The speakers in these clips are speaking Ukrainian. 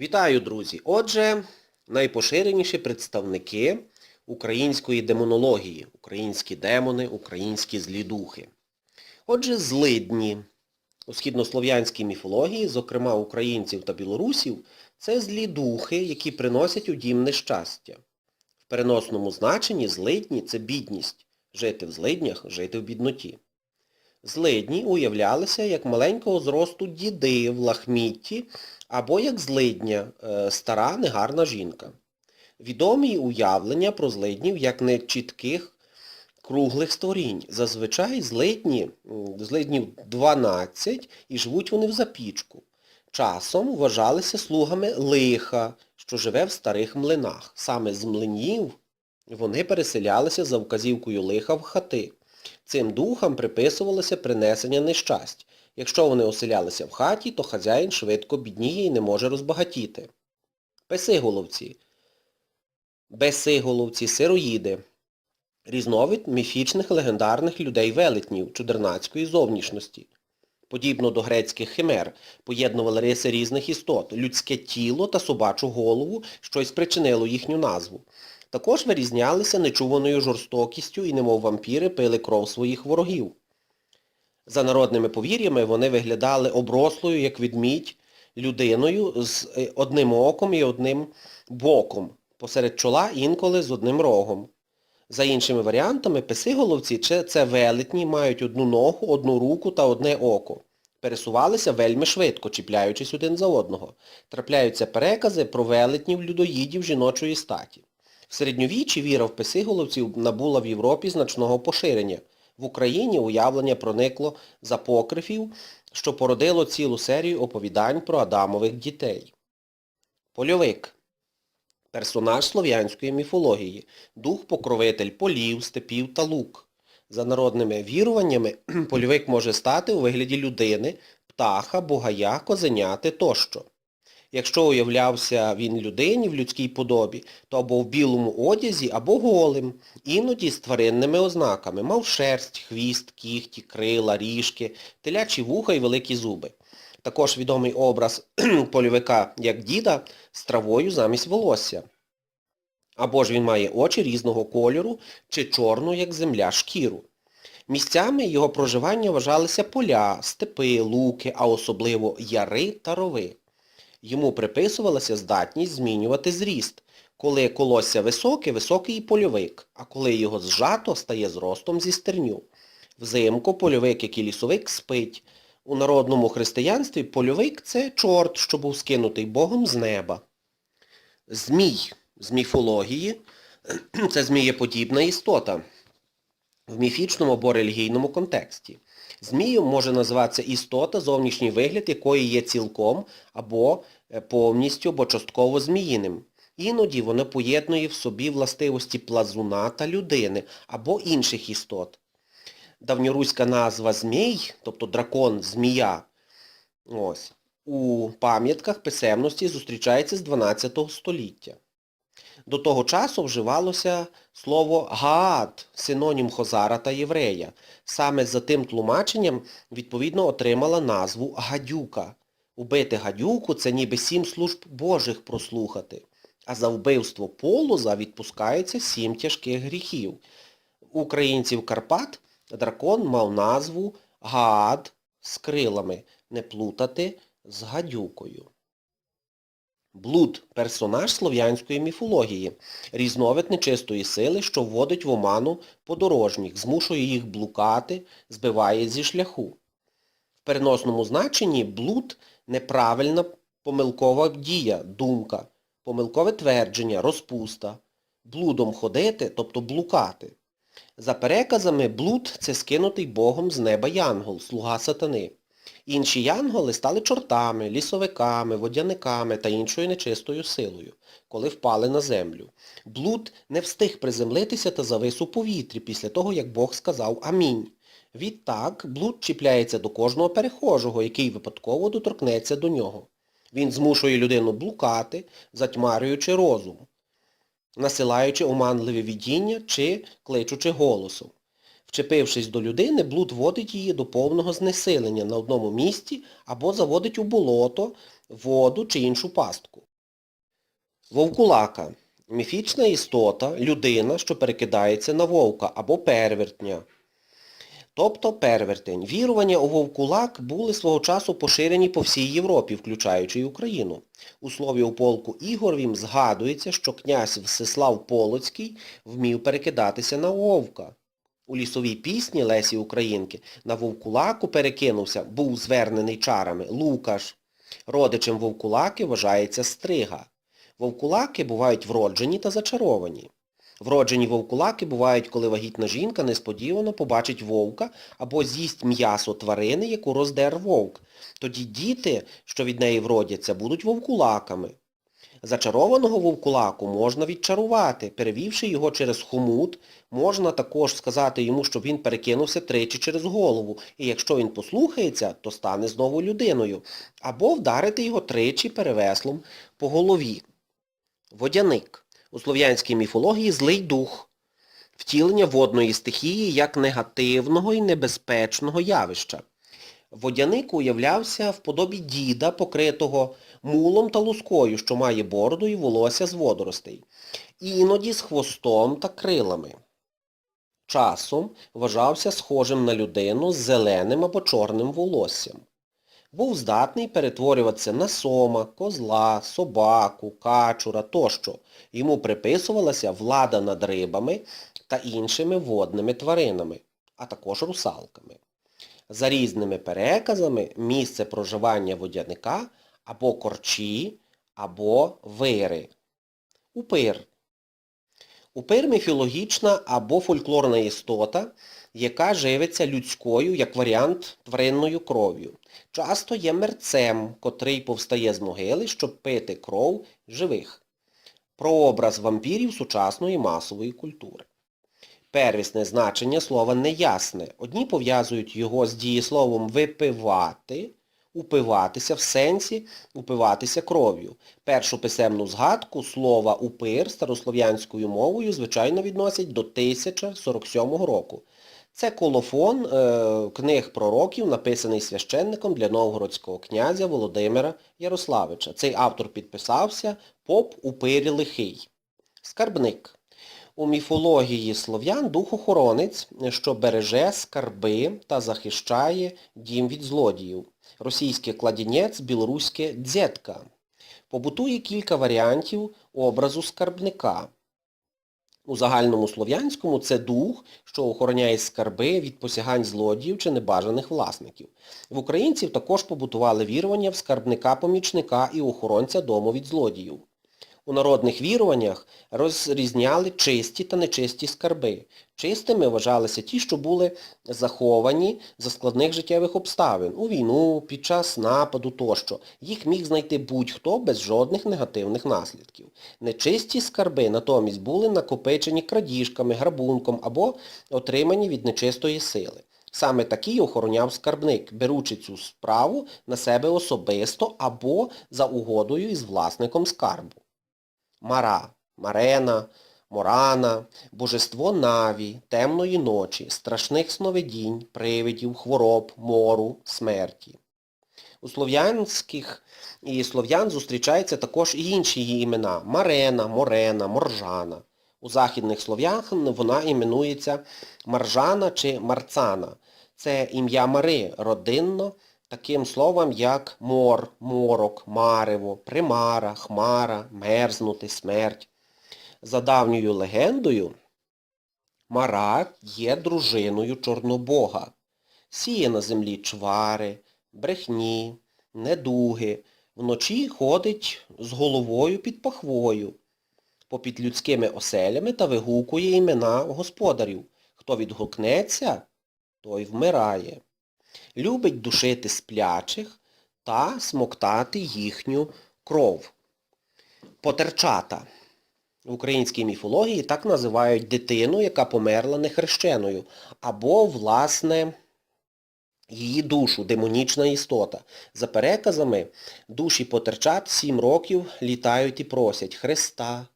Вітаю, друзі! Отже, найпоширеніші представники української демонології, українські демони, українські злі духи. Отже, злидні. У східнослов'янській міфології, зокрема українців та білорусів, це злі духи, які приносять у дім нещастя. В переносному значенні злидні – це бідність. Жити в злиднях, жити в бідноті. Злидні уявлялися як маленького зросту діди в лахмітті або як злидня, е, стара негарна жінка. Відомі уявлення про злиднів як нечітких круглих створінь. Зазвичай злидні, злиднів 12 і живуть вони в запічку. Часом вважалися слугами лиха, що живе в старих млинах. Саме з млинів вони переселялися за вказівкою лиха в хати. Цим духам приписувалося принесення нещасть. Якщо вони оселялися в хаті, то хазяїн швидко бідніє і не може розбагатіти. Песиголовці. Бесиголовці, сироїди. Різновид міфічних легендарних людей-велетнів чудернацької зовнішності. Подібно до грецьких химер, поєднували риси різних істот, людське тіло та собачу голову, що й спричинило їхню назву. Також вирізнялися нечуваною жорстокістю і немов вампіри пили кров своїх ворогів. За народними повір'ями вони виглядали оброслою, як відмідь, людиною з е, одним оком і одним боком, посеред чола інколи з одним рогом. За іншими варіантами, писиголовці це велетні мають одну ногу, одну руку та одне око. Пересувалися вельми швидко, чіпляючись один за одного. Трапляються перекази про велетнів людоїдів жіночої статі. В середньовіччі віра в писиголовців набула в Європі значного поширення. В Україні уявлення проникло з апокрифів, що породило цілу серію оповідань про Адамових дітей. Польовик. Персонаж слов'янської міфології, дух-покровитель полів, степів та лук. За народними віруваннями, польовик може стати у вигляді людини, птаха, бугая, козеняти тощо. Якщо уявлявся він людині в людській подобі, то або в білому одязі, або голим, іноді з тваринними ознаками. Мав шерсть, хвіст, кіхті, крила, ріжки, телячі вуха і великі зуби. Також відомий образ польовика як діда з травою замість волосся. Або ж він має очі різного кольору чи чорну, як земля, шкіру. Місцями його проживання вважалися поля, степи, луки, а особливо яри та рови. Йому приписувалася здатність змінювати зріст. Коли колосся високе, високий польовик, а коли його зжато, стає зростом зі стерню. Взимку польовик, як і лісовик, спить. У народному християнстві польовик – це чорт, що був скинутий Богом з неба. Змій з міфології – це змієподібна істота в міфічному або релігійному контексті. Змієм може називатися істота, зовнішній вигляд якої є цілком або е, повністю або частково зміїним. Іноді воно поєднує в собі властивості плазуна та людини або інших істот. Давньоруська назва змій, тобто дракон, змія, ось, у пам'ятках писемності зустрічається з 12 століття. До того часу вживалося слово Гаат, синонім Хозара та єврея. Саме за тим тлумаченням, відповідно, отримала назву гадюка. Убити гадюку – це ніби сім служб Божих прослухати. А за вбивство полоза відпускається сім тяжких гріхів. Українців Карпат дракон мав назву Гаат з крилами, не плутати з гадюкою. Блуд – персонаж слов'янської міфології, різновид нечистої сили, що вводить в оману подорожніх, змушує їх блукати, збиває зі шляху. В переносному значенні блуд – неправильна помилкова дія, думка, помилкове твердження, розпуста. Блудом ходити, тобто блукати. За переказами, блуд – це скинутий Богом з неба янгол, слуга сатани. Інші янголи стали чортами, лісовиками, водяниками та іншою нечистою силою, коли впали на землю. Блуд не встиг приземлитися та завис у повітрі після того, як Бог сказав Амінь. Відтак, блуд чіпляється до кожного перехожого, який випадково доторкнеться до нього. Він змушує людину блукати, затьмарюючи розум, насилаючи оманливе видіння чи кличучи голосом. Вчепившись до людини, блуд водить її до повного знесилення на одному місці або заводить у болото, воду чи іншу пастку. Вовкулака. Міфічна істота, людина, що перекидається на вовка або первертня. Тобто первертень. Вірування у вовкулак були свого часу поширені по всій Європі, включаючи й Україну. У слові у полку Ігорвім згадується, що князь Всеслав Полоцький вмів перекидатися на вовка. У лісовій пісні Лесі Українки на вовкулаку перекинувся, був звернений чарами Лукаш. Родичем вовкулаки вважається стрига. Вовкулаки бувають вроджені та зачаровані. Вроджені вовкулаки бувають, коли вагітна жінка несподівано побачить вовка або з'їсть м'ясо тварини, яку роздер вовк. Тоді діти, що від неї вродяться, будуть вовкулаками. Зачарованого вовкулаку можна відчарувати, перевівши його через хомут, можна також сказати йому, щоб він перекинувся тричі через голову, і якщо він послухається, то стане знову людиною, або вдарити його тричі перевеслом по голові. Водяник. У слов'янській міфології злий дух. Втілення водної стихії як негативного і небезпечного явища. Водяник уявлявся в подобі діда, покритого мулом та лускою, що має бороду і волосся з водоростей. Іноді з хвостом та крилами. Часом вважався схожим на людину з зеленим або чорним волоссям. Був здатний перетворюватися на сома, козла, собаку, качура тощо. Йому приписувалася влада над рибами та іншими водними тваринами, а також русалками. За різними переказами місце проживання водяника або корчі, або вири. Упир. Упир міфологічна або фольклорна істота, яка живиться людською, як варіант тваринною кров'ю. Часто є мерцем, котрий повстає з могили, щоб пити кров живих. Прообраз вампірів сучасної масової культури. Первісне значення слова неясне. Одні пов'язують його з дієсловом випивати, упиватися в сенсі упиватися кров'ю. Першу писемну згадку слова упир старослов'янською мовою, звичайно, відносять до 1047 року. Це колофон е, книг пророків, написаний священником для новгородського князя Володимира Ярославича. Цей автор підписався поп Упирі Лихий. Скарбник. У міфології слов'ян дух-охоронець, що береже скарби та захищає дім від злодіїв. Російське кладінець, білоруське дзетка. Побутує кілька варіантів образу скарбника. У загальному слов'янському це дух, що охороняє скарби від посягань злодіїв чи небажаних власників. В українців також побутували вірування в скарбника-помічника і охоронця дому від злодіїв. У народних віруваннях розрізняли чисті та нечисті скарби. Чистими вважалися ті, що були заховані за складних життєвих обставин, у війну, під час нападу тощо. Їх міг знайти будь-хто без жодних негативних наслідків. Нечисті скарби натомість були накопичені крадіжками, грабунком або отримані від нечистої сили. Саме такий охороняв скарбник, беручи цю справу на себе особисто або за угодою із власником скарбу. Мара, Марена, Морана, божество Наві, темної ночі, страшних сновидінь, привидів, хвороб, мору, смерті. У слов'янських і слов'ян зустрічаються також і інші її імена – Марена, Морена, Моржана. У західних слов'ян вона іменується Маржана чи Марцана. Це ім'я Мари, родинно, таким словом, як мор, морок, марево, примара, хмара, мерзнути, смерть. За давньою легендою, Мара є дружиною Чорнобога. Сіє на землі чвари, брехні, недуги. Вночі ходить з головою під пахвою, попід людськими оселями та вигукує імена господарів. Хто відгукнеться, той вмирає. Любить душити сплячих та смоктати їхню кров. Потерчата. В українській міфології так називають дитину, яка померла нехрещеною, або, власне, її душу, демонічна істота. За переказами, душі потерчат сім років літають і просять Христа.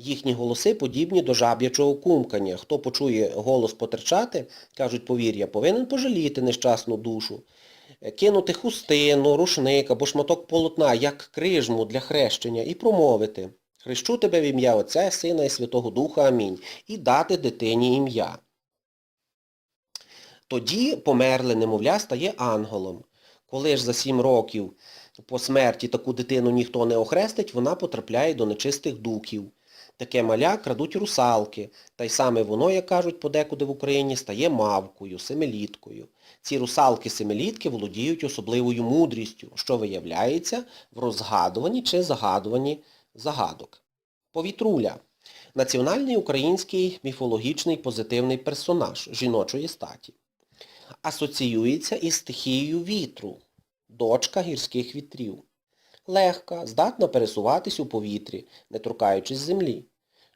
Їхні голоси подібні до жаб'ячого кумкання. Хто почує голос потерчати, кажуть повір'я, повинен пожаліти нещасну душу, кинути хустину, рушник або шматок полотна, як крижму для хрещення, і промовити Хрещу тебе в ім'я Отця, Сина і Святого Духа. Амінь. І дати дитині ім'я. Тоді померле немовля стає ангелом. Коли ж за сім років по смерті таку дитину ніхто не охрестить, вона потрапляє до нечистих духів. Таке маля крадуть русалки, та й саме воно, як кажуть подекуди в Україні, стає мавкою, семиліткою. Ці русалки-семилітки володіють особливою мудрістю, що виявляється в розгадуванні чи загадуванні загадок. Повітруля. Національний український міфологічний позитивний персонаж жіночої статі. Асоціюється із стихією вітру, дочка гірських вітрів. Легка, здатна пересуватись у повітрі, не торкаючись землі.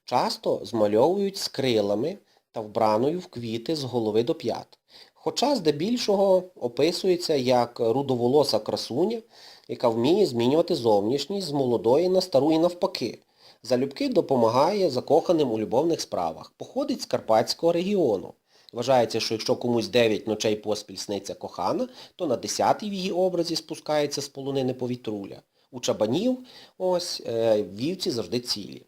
Часто змальовують з крилами та вбраною в квіти з голови до п'ят. Хоча здебільшого описується як рудоволоса красуня, яка вміє змінювати зовнішність з молодої на стару і навпаки. Залюбки допомагає закоханим у любовних справах. Походить з Карпатського регіону. Вважається, що якщо комусь 9 ночей поспіль сниться кохана, то на 10-й в її образі спускається з полонини повітруля. У чабанів ось е, вівці завжди цілі.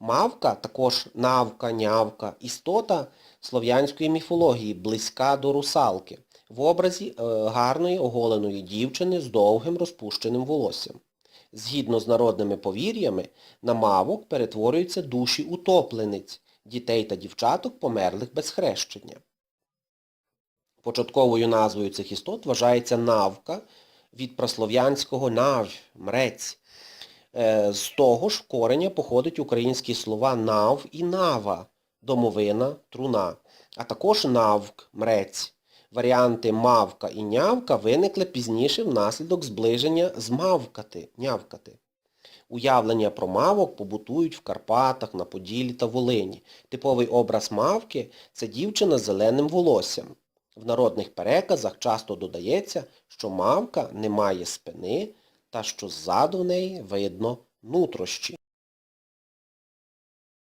Мавка, також навка, нявка, істота слов'янської міфології, близька до русалки, в образі е, гарної оголеної дівчини з довгим розпущеним волоссям. Згідно з народними повір'ями, на мавок перетворюються душі утоплениць, дітей та дівчаток, померлих без хрещення. Початковою назвою цих істот вважається навка від праслов'янського нав, мрець. Е, З того ж кореня походять українські слова нав і нава, домовина, труна, а також навк, мрець. Варіанти мавка і нявка виникли пізніше внаслідок зближення з мавкати, нявкати. Уявлення про мавок побутують в Карпатах, на Поділлі та Волині. Типовий образ мавки – це дівчина з зеленим волоссям. В народних переказах часто додається, що мавка не має спини та що ззаду в неї видно нутрощі.